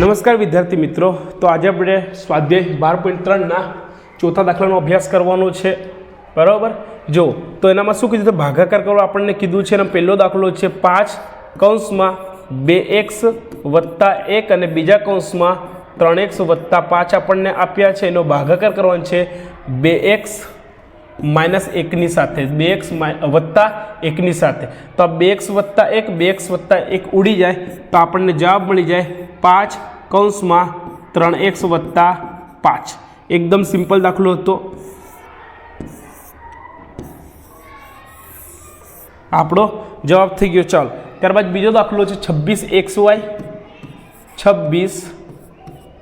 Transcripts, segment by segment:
નમસ્કાર વિદ્યાર્થી મિત્રો. તો આજે આપણે સ્વાધ્યાય બાર પોઈન્ટ ત્રણના ચોથા દાખલાનો અભ્યાસ કરવાનો છે. બરાબર? જો, તો એનામાં શું કીધું ભાગાકાર કરવા આપણને કીધું છે અને પહેલો દાખલો છે પાંચ કૌંસમાં બે એક્સ વત્તા એક અને બીજા કૌંસમાં ત્રણ એક્સ વત્તા પાંચ આપણને આપ્યા છે. એનો ભાગાકાર કરવાનો છે બે એક્સ માઇનસ એકની સાથે. બે એક્સ વત્તા એકની સાથે. તો આ બે એક્સ વત્તા એક, બે એક્સ વત્તા એક ઉડી જાય. તો આપણને જવાબ મળી જાય પાંચ કૌંસમાં ત્રણ એક્સ વત્તા પાંચ. એકદમ સિમ્પલ દાખલો હતો. આપણો જવાબ થઈ ગયો. ચાલો. ત્યારબાદ બીજો દાખલો છે છવ્વીસ એક્સ વાય. છવ્વીસ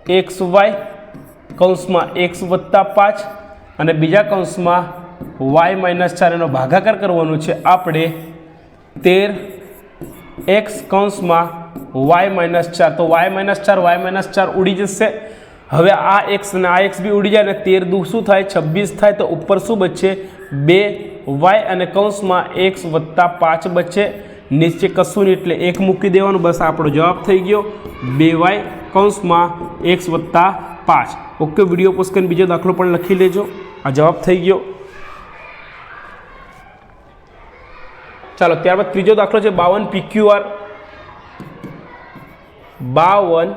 એક્સ વાય કૌંસમાં એક્સ વત્તા પાંચ. અને બીજા કૌંસમાં વાય માઇનસ ચાર એનો ભાગાકાર કરવાનો છે. આપણે તેર એક્સ કૌંસમાં વાય માઇનસ ચાર. તો વાય માઇનસ ચાર વાય માઇનસ ચાર ઉડી જશે. હવે આ એક્સ અને આ એક્સ બી ઉડી જાય ને તેર દુ શું થાય? છવ્વીસ થાય તો ઉપર શું બચશે બે વાય અને કૌંસમાં એક્સ વત્તા પાંચ બચે. નીચે કશું નહીં એટલે એક મૂકી દેવાનું. બસ આપણો જવાબ થઈ ગયો. બે વાય કૌંસમાં એક્સ વત્તા પાંચ. ઓકે વીડિયો પોસ્ટ કરીને બીજો દાખલો પણ લખી લેજો. આ જવાબ થઈ ગયો. ચાલો, ત્યારબાદ ત્રીજો દાખલો છે બાવન પી ક્યુ આર બાવન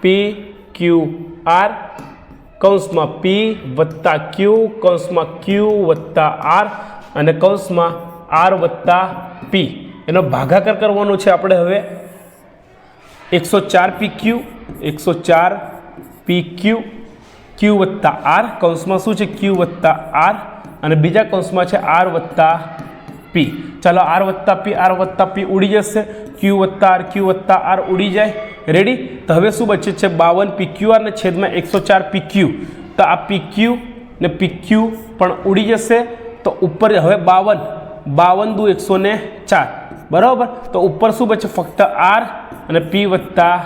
પી ક્યુ આર કૌંસમાં પી વત્તા ક્યુ, કૌંસમાં ક્યુ વત્તા આર અને કૌંસમાં આર વત્તા પી. એનો ભાગાકાર કરવાનો છે આપણે હવે. એકસો ચાર પી ક્યુ એકસો ચાર પી ક્યુ ક્યુ વત્તા આર. કૌંસમાં શું છે? ક્યુ વત્તા આર અને બીજા કૌંસમાં છે આર વત્તા પી. ચાલો આર વત્તા પી આર વત્તા પી ઉડી જશે. ક્યુ વત્તા આર ક્યુ વત્તા આર ઉડી જાય. રેડી તો હવે શું બચે છે? બાવન પી ક્યુ આર ને છેદમાં એકસો ચાર પી ક્યુ તો આ પી ક્યુ ને પી ક્યુ પણ ઉડી જશે. તો ઉપર હવે બાવન. બાવન દુ એકસો ને ચાર. બરાબર? તો ઉપર શું બચે? ફક્ત આર અને પી વત્તા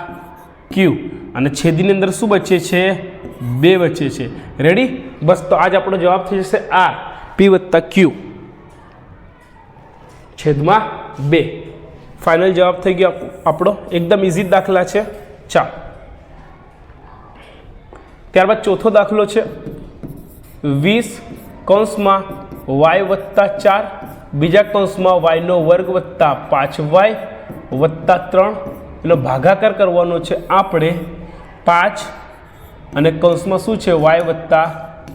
ક્યુ અને છેદની અંદર શું બચે છે? બે બચે છે. રેડી બસ, તો આજ આપણો જવાબ થઈ જશે આર પી વત્તા ક્યુ છેદમાં બે. ફાઇનલ જવાબ થઈ ગયો આપણો. એકદમ ઇઝી દાખલા છે. ચા ત્યારબાદ ચોથો દાખલો છે. વીસ કૌંસમાં વાય વત્તા ચાર, બીજા કૌંસમાં વાયનો વર્ગ વત્તા પાંચ વાય વત્તા ત્રણ. એનો ભાગાકાર કરવાનો છે આપણે પાંચ અને કૌંસમાં શું છે? વાય વત્તા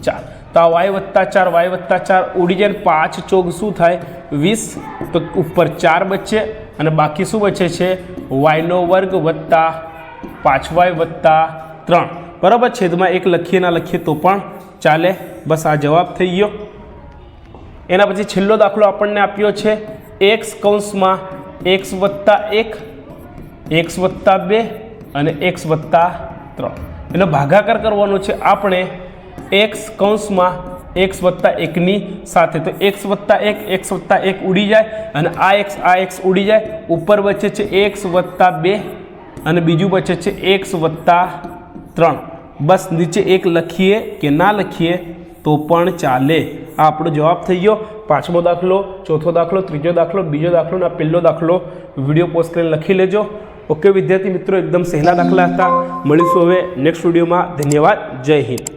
ચાર. તો આ વાય વત્તા ચાર, વાય વત્તા ચાર ઉડી જાય પાંચ ચોક શું થાય? વીસ. તો ઉપર ચાર બચે અને બાકી શું બચે છે? વાયનો વર્ગ વત્તા પાંચ, વાય વત્તા ત્રણ. બરાબર છેદમાં એક લખીએ, ના લખીએ તો પણ ચાલે. બસ આ જવાબ થઈ ગયો. એના પછી છેલ્લો દાખલો આપણને આપ્યો છે. એક્સ કૌંસમાં એક્સ વત્તા એક એક્સ વત્તા બે અને એક્સ વત્તા ત્રણ. એનો ભાગાકાર કરવાનો છે. આપણે એક્સ કૌંસમાં એક્સ વત્તા એકની સાથે. તો એક્સ વત્તા એક, એક્સ વત્તા એક ઉડી જાય અને આ એક્સ આ એક્સ ઉડી જાય. ઉપર વચ્ચે છે એક્સ વત્તા બે અને બીજું વચ્ચે છે એક્સ વત્તા ત્રણ. બસ નીચે એક લખીએ કે ના લખીએ તો પણ ચાલે. આ આપણો જવાબ થઈ ગયો. પાંચમો દાખલો, ચોથો દાખલો, ત્રીજો દાખલો, બીજો દાખલો અને પહેલો દાખલો વીડિયો પોસ્ટ કરીને લખી લેજો. ઓકે, વિદ્યાર્થી મિત્રો, એકદમ સહેલા દાખલા હતા. મળીશું હવે નેક્સ્ટ વિડીયોમાં. ધન્યવાદ. જય હિન્દ.